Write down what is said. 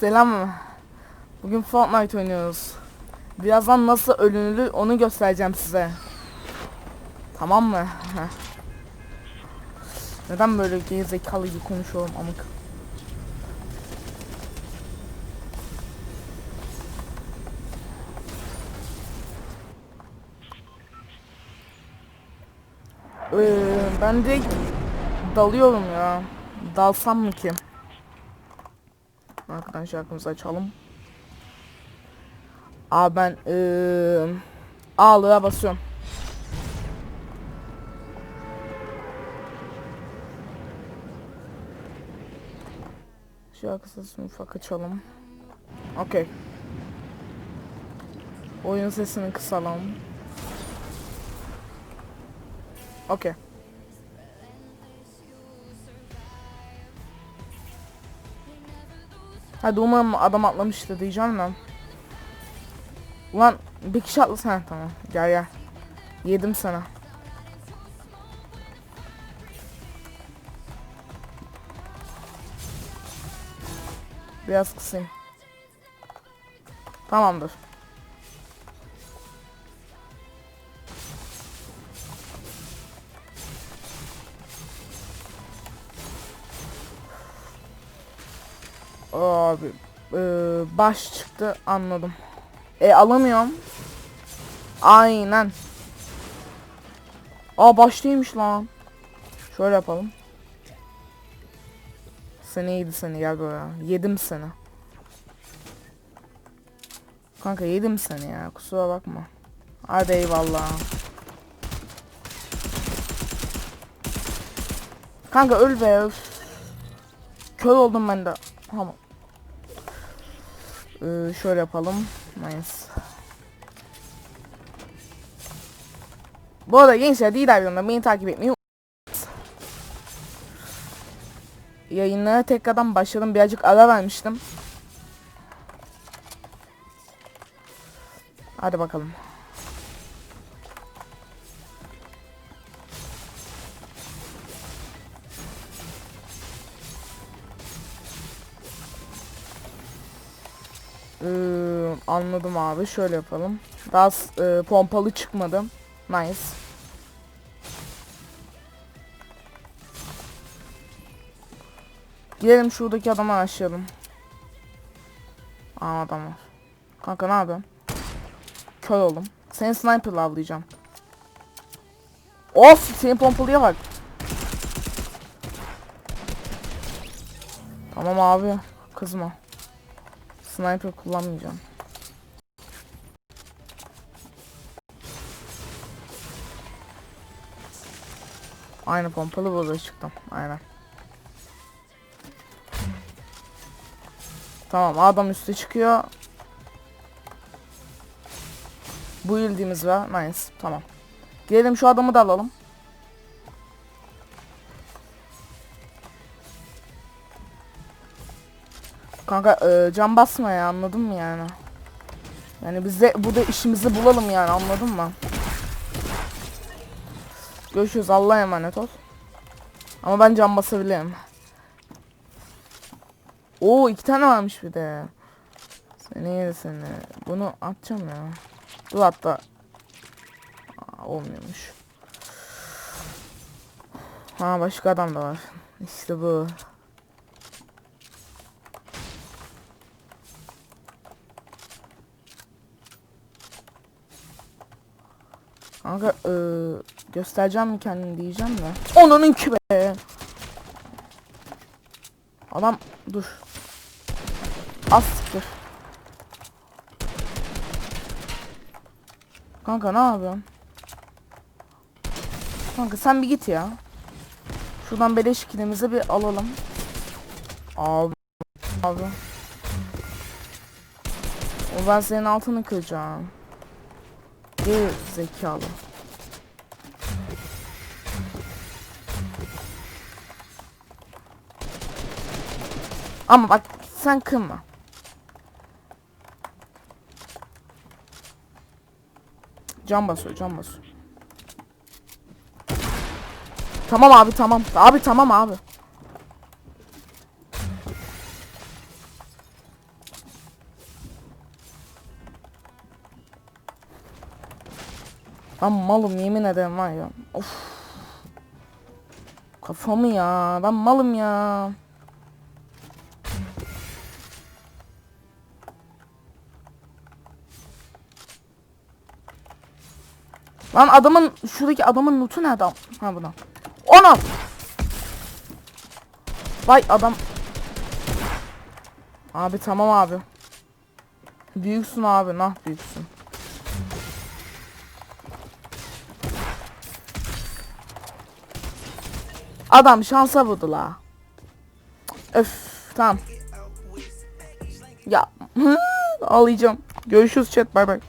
Selam. Bugün Fortnite oynuyoruz. Birazdan nasıl ölünülür onu göstereceğim size. Tamam mı? Neden böyle gerizekalı gibi konuşuyorum amık? Ee, ben de dalıyorum ya. Dalsam mı ki? Arkadan şarkımızı açalım. Aa ben ee, ağlığa basıyorum. Şarkı sesini ufak açalım. Okey. Oyun sesini kısalım. Okey. Hadi umarım adam atlamıştır diyeceğim de. Ulan bir kişi atlasın. Ha tamam. Gel gel. Yedim sana. Biraz kısayım. Tamamdır. Abi e, baş çıktı anladım. E alamıyorum. Aynen. Aa baş lan. Şöyle yapalım. Seni yedi seni gel buraya. Yedim seni. Kanka yedim seni ya kusura bakma. Hadi eyvallah. Kanka öl be öf. Kör oldum ben de. Tamam. Ee, şöyle yapalım. Nice. Bu arada gençler değil ayrımda beni takip etmeyi. Yayınlara tekrardan başladım. Birazcık ara vermiştim. Hadi bakalım. Ee, anladım abi. Şöyle yapalım. Daha e, pompalı çıkmadı. Nice. Gidelim şuradaki adamı aşağıdım. Aa adam var. Kanka ne yapıyorsun? Kör oldum. Seni sniper'la avlayacağım. Of senin pompalıya bak. Tamam abi. Kızma. Sniper kullanmayacağım. Aynı pompalı burada çıktım. Aynen. Tamam adam üste çıkıyor. Bu ildiğimiz var. Nice. Tamam. Gelelim şu adamı da alalım. Kanka e, can basma ya anladın mı yani? Yani biz de burada işimizi bulalım yani anladın mı? Görüşürüz Allah'a emanet ol. Ama ben can basabilirim. Oo iki tane varmış bir de. Seni seni. Bunu atacağım ya. Dur hatta. Aa, olmuyormuş. Ha başka adam da var. İşte bu. Kanka eee, göstereceğim mi kendini diyeceğim de. Onunun ki be. Adam dur. Az siktir. Kanka ne yapıyorsun? Kanka sen bir git ya. Şuradan beleş kilimizi bir alalım. Abi. Abi. O ben senin altını kıracağım. Geri zekalı. Ama bak sen kırma. Can basıyor, can basıyor. Tamam abi tamam. Abi tamam abi. Ben malım yemin ederim var ya. Of. Kafamı ya. Ben malım ya. Lan adamın şuradaki adamın lootu nerede? Ha buna. Ona. Vay adam. Abi tamam abi. Büyüksün abi nah büyüksün. Adam şansa vurdu la. Öf tamam. Ya ağlayacağım. Görüşürüz chat bay bay.